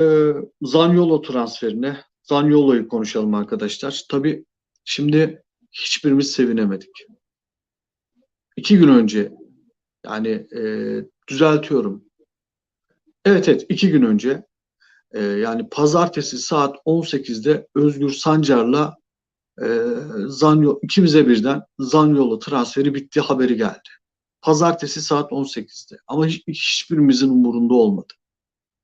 Ee, Zaniolo transferine, Zaniolo'yu konuşalım arkadaşlar. Tabii şimdi hiçbirimiz sevinemedik. İki gün önce yani e, düzeltiyorum. Evet evet iki gün önce e, yani pazartesi saat 18'de Özgür Sancar'la e, Zanyo, ikimize birden Zanyolo transferi bitti haberi geldi. Pazartesi saat 18'de ama hiç, hiçbirimizin umurunda olmadı.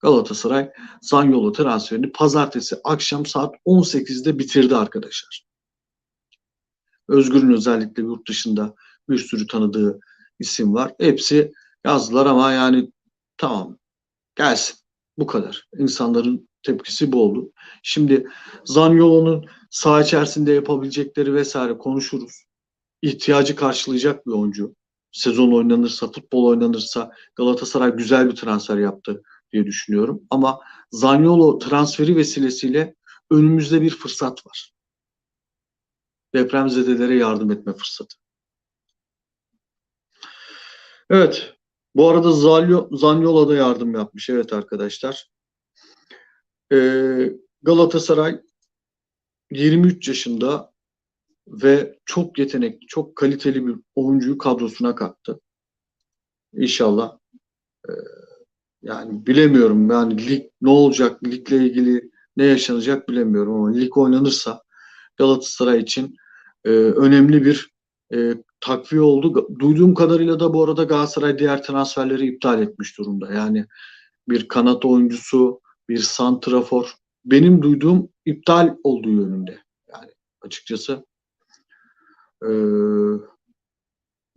Galatasaray Zanyolo transferini pazartesi akşam saat 18'de bitirdi arkadaşlar. Özgür'ün özellikle yurt dışında bir sürü tanıdığı isim var. Hepsi yazdılar ama yani tamam gelsin. Bu kadar. İnsanların tepkisi bu oldu. Şimdi Zaniolo'nun saha içerisinde yapabilecekleri vesaire konuşuruz. İhtiyacı karşılayacak bir oyuncu. Sezon oynanırsa, futbol oynanırsa Galatasaray güzel bir transfer yaptı diye düşünüyorum. Ama Zaniolo transferi vesilesiyle önümüzde bir fırsat var. Depremzedelere yardım etme fırsatı. Evet. Bu arada Zaniolo da yardım yapmış. Evet arkadaşlar. Ee, Galatasaray 23 yaşında ve çok yetenekli, çok kaliteli bir oyuncuyu kadrosuna kattı. İnşallah yani bilemiyorum yani lig ne olacak, ligle ilgili ne yaşanacak bilemiyorum ama lig oynanırsa Galatasaray için e, önemli bir e, takviye oldu. Duyduğum kadarıyla da bu arada Galatasaray diğer transferleri iptal etmiş durumda. Yani bir kanat oyuncusu, bir santrafor. Benim duyduğum iptal olduğu yönünde. Yani açıkçası e,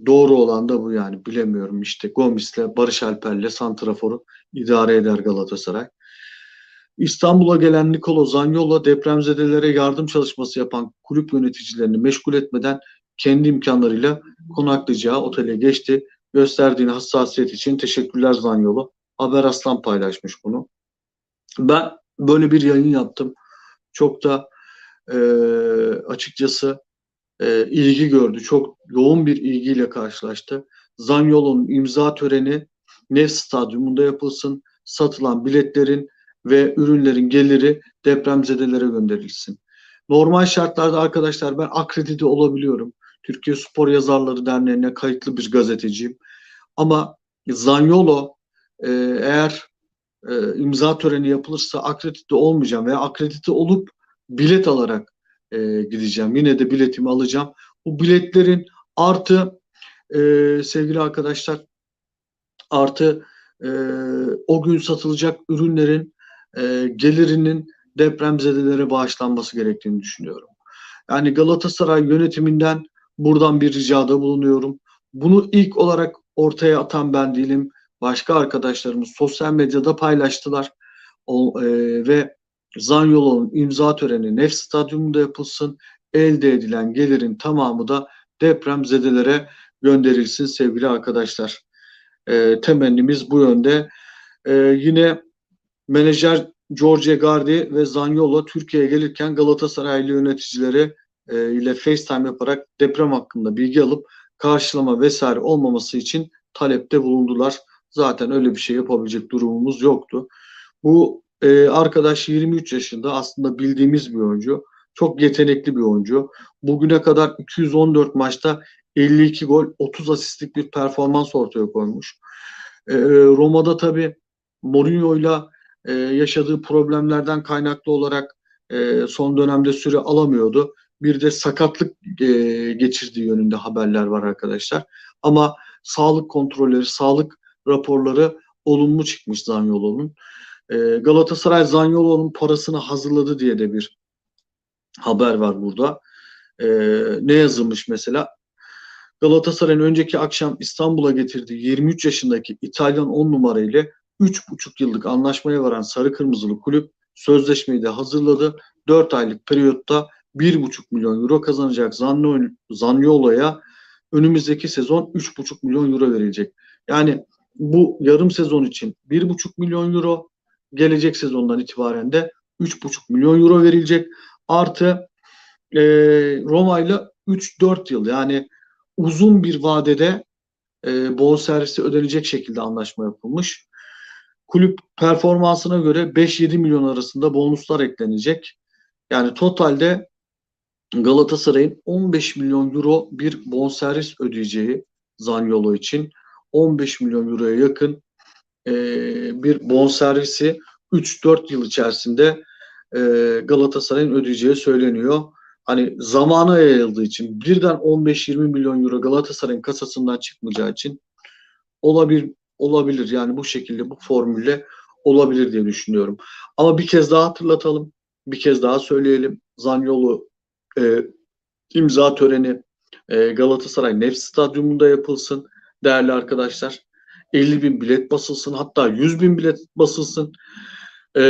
doğru olan da bu yani bilemiyorum işte Gomis'le Barış Alper'le santraforu idare eder Galatasaray. İstanbul'a gelen Nikolo Zanyolo depremzedelere yardım çalışması yapan kulüp yöneticilerini meşgul etmeden kendi imkanlarıyla konaklayacağı otele geçti. Gösterdiğin hassasiyet için teşekkürler Zanyolo. Haber Aslan paylaşmış bunu. Ben böyle bir yayın yaptım. Çok da e, açıkçası e, ilgi gördü. Çok yoğun bir ilgiyle karşılaştı. Zanyolo'nun imza töreni Nef Stadyumunda yapılsın. Satılan biletlerin ve ürünlerin geliri depremzedelere gönderilsin. Normal şartlarda arkadaşlar ben akredite olabiliyorum. Türkiye Spor Yazarları Derneği'ne kayıtlı bir gazeteciyim. Ama Zanyolo e, eğer e, imza töreni yapılırsa akredite olmayacağım veya akredite olup bilet alarak e, gideceğim. Yine de biletimi alacağım. Bu biletlerin artı e, sevgili arkadaşlar artı e, o gün satılacak ürünlerin e, gelirinin depremzedelere bağışlanması gerektiğini düşünüyorum. Yani Galatasaray yönetiminden buradan bir ricada bulunuyorum. Bunu ilk olarak ortaya atan ben değilim. Başka arkadaşlarımız sosyal medyada paylaştılar. O, e, ve Zanyolo'nun imza töreni Nef Stadyumunda yapılsın. Elde edilen gelirin tamamı da depremzedelere gönderilsin sevgili arkadaşlar. E, temennimiz bu yönde. E, yine menajer George Gardi ve Zanyolo Türkiye'ye gelirken Galatasaraylı yöneticileri e, ile FaceTime yaparak deprem hakkında bilgi alıp karşılama vesaire olmaması için talepte bulundular. Zaten öyle bir şey yapabilecek durumumuz yoktu. Bu e, arkadaş 23 yaşında aslında bildiğimiz bir oyuncu. Çok yetenekli bir oyuncu. Bugüne kadar 214 maçta 52 gol, 30 asistlik bir performans ortaya koymuş. E, Roma'da tabii Mourinho'yla e, yaşadığı problemlerden kaynaklı olarak e, son dönemde süre alamıyordu. Bir de sakatlık e, geçirdiği yönünde haberler var arkadaşlar. Ama sağlık kontrolleri, sağlık raporları olumlu çıkmış Zanyolo'nun. E, Galatasaray Zanyolo'nun parasını hazırladı diye de bir haber var burada. E, ne yazılmış mesela? Galatasaray'ın önceki akşam İstanbul'a getirdiği 23 yaşındaki İtalyan 10 numara ile 3,5 yıllık anlaşmaya varan Sarı Kırmızılı kulüp sözleşmeyi de hazırladı. 4 aylık periyotta 1,5 milyon euro kazanacak Zaniolo'ya önümüzdeki sezon 3,5 milyon euro verilecek. Yani bu yarım sezon için 1,5 milyon euro gelecek sezondan itibaren de 3,5 milyon euro verilecek. Artı e, Roma ile 3-4 yıl yani uzun bir vadede e, bonservisi ödenecek şekilde anlaşma yapılmış. kulüp performansına göre 5-7 milyon arasında bonuslar eklenecek. Yani totalde Galatasaray'ın 15 milyon euro bir bonservis ödeyeceği Zaniolo için 15 milyon euroya yakın e, bir bonservisi 3-4 yıl içerisinde e, Galatasaray'ın ödeyeceği söyleniyor. Hani zamana yayıldığı için birden 15-20 milyon euro Galatasaray'ın kasasından çıkmayacağı için olabilir olabilir yani bu şekilde bu formülle olabilir diye düşünüyorum. Ama bir kez daha hatırlatalım. Bir kez daha söyleyelim. Zanyolu e, imza töreni e, Galatasaray Nefs Stadyumunda yapılsın değerli arkadaşlar. 50 bin bilet basılsın hatta 100 bin bilet basılsın. E,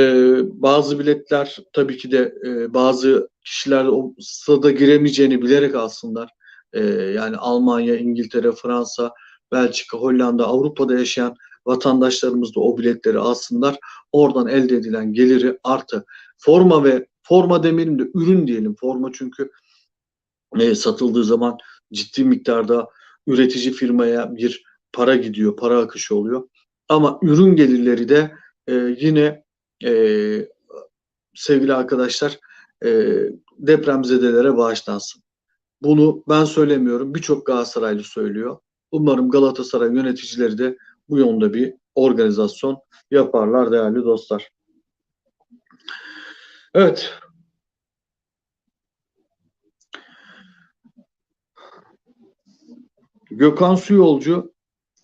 bazı biletler tabii ki de e, bazı kişiler o stada giremeyeceğini bilerek alsınlar. E, yani Almanya, İngiltere, Fransa, Belçika, Hollanda, Avrupa'da yaşayan vatandaşlarımız da o biletleri alsınlar. Oradan elde edilen geliri artı forma ve forma demeyelim de ürün diyelim. Forma çünkü e, satıldığı zaman ciddi miktarda üretici firmaya bir para gidiyor, para akışı oluyor. Ama ürün gelirleri de e, yine e, sevgili arkadaşlar e, depremzedelere bağışlansın. Bunu ben söylemiyorum. Birçok Galatasaraylı söylüyor. Umarım Galatasaray yöneticileri de bu yönde bir organizasyon yaparlar değerli dostlar. Evet. Gökhan Suyolcu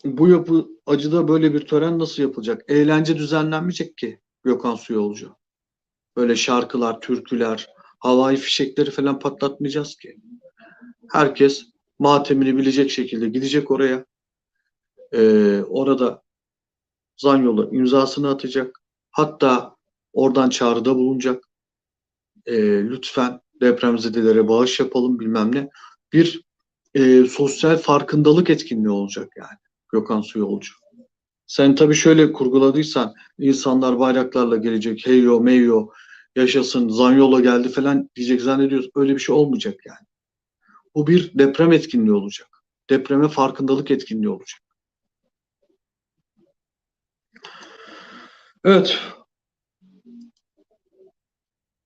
bu yapı acıda böyle bir tören nasıl yapılacak? Eğlence düzenlenmeyecek ki Gökhan Suyolcu. Böyle şarkılar, türküler, havai fişekleri falan patlatmayacağız ki. Herkes matemini bilecek şekilde gidecek oraya. Ee, orada Zanyolu imzasını atacak. Hatta oradan çağrıda bulunacak. Ee, lütfen depremzedelere bağış yapalım bilmem ne. Bir e, sosyal farkındalık etkinliği olacak yani Gökhan Suyolcu. Sen tabii şöyle kurguladıysan insanlar bayraklarla gelecek, heyo meyo yaşasın, Zanyolo geldi falan diyecek zannediyoruz. Öyle bir şey olmayacak yani. Bu bir deprem etkinliği olacak. Depreme farkındalık etkinliği olacak. Evet.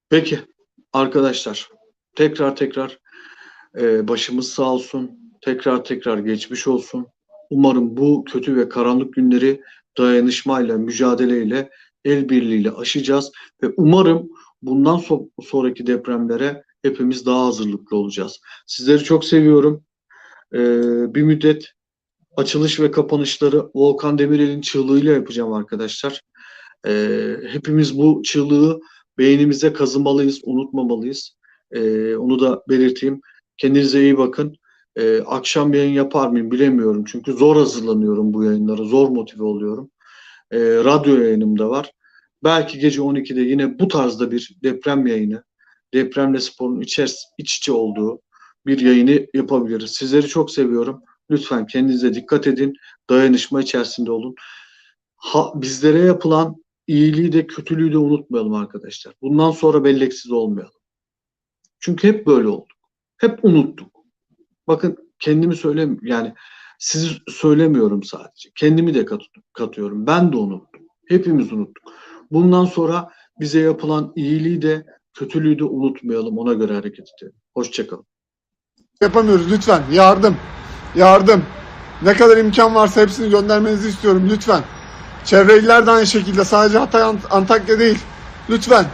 Peki arkadaşlar tekrar tekrar e, başımız sağ olsun. Tekrar tekrar geçmiş olsun. Umarım bu kötü ve karanlık günleri dayanışmayla, mücadeleyle, el birliğiyle aşacağız ve umarım bundan so- sonraki depremlere hepimiz daha hazırlıklı olacağız. Sizleri çok seviyorum. Ee, bir müddet açılış ve kapanışları Volkan Demirel'in çığlığıyla yapacağım arkadaşlar. Ee, hepimiz bu çığlığı beynimize kazımalıyız, unutmamalıyız. Ee, onu da belirteyim. Kendinize iyi bakın. Ee, akşam yayın yapar mıyım bilemiyorum. Çünkü zor hazırlanıyorum bu yayınlara. Zor motive oluyorum. Ee, radyo yayınım da var. Belki gece 12'de yine bu tarzda bir deprem yayını, depremle sporun içer, iç içe olduğu bir yayını yapabiliriz. Sizleri çok seviyorum. Lütfen kendinize dikkat edin. Dayanışma içerisinde olun. Ha, bizlere yapılan iyiliği de kötülüğü de unutmayalım arkadaşlar. Bundan sonra belleksiz olmayalım. Çünkü hep böyle olduk. Hep unuttuk. Bakın kendimi söylemiyorum. Yani sizi söylemiyorum sadece. Kendimi de kat, katıyorum. Ben de unuttum. Hepimiz unuttuk. Bundan sonra bize yapılan iyiliği de kötülüğü de unutmayalım. Ona göre hareket edelim. Hoşçakalın. Yapamıyoruz lütfen. Yardım. Yardım. Ne kadar imkan varsa hepsini göndermenizi istiyorum lütfen. Çevre iller aynı şekilde. Sadece Hatay, Ant- Antakya değil. Lütfen.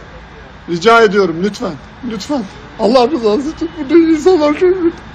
Rica ediyorum lütfen. Lütfen. Allah rızası için burada insanlar çok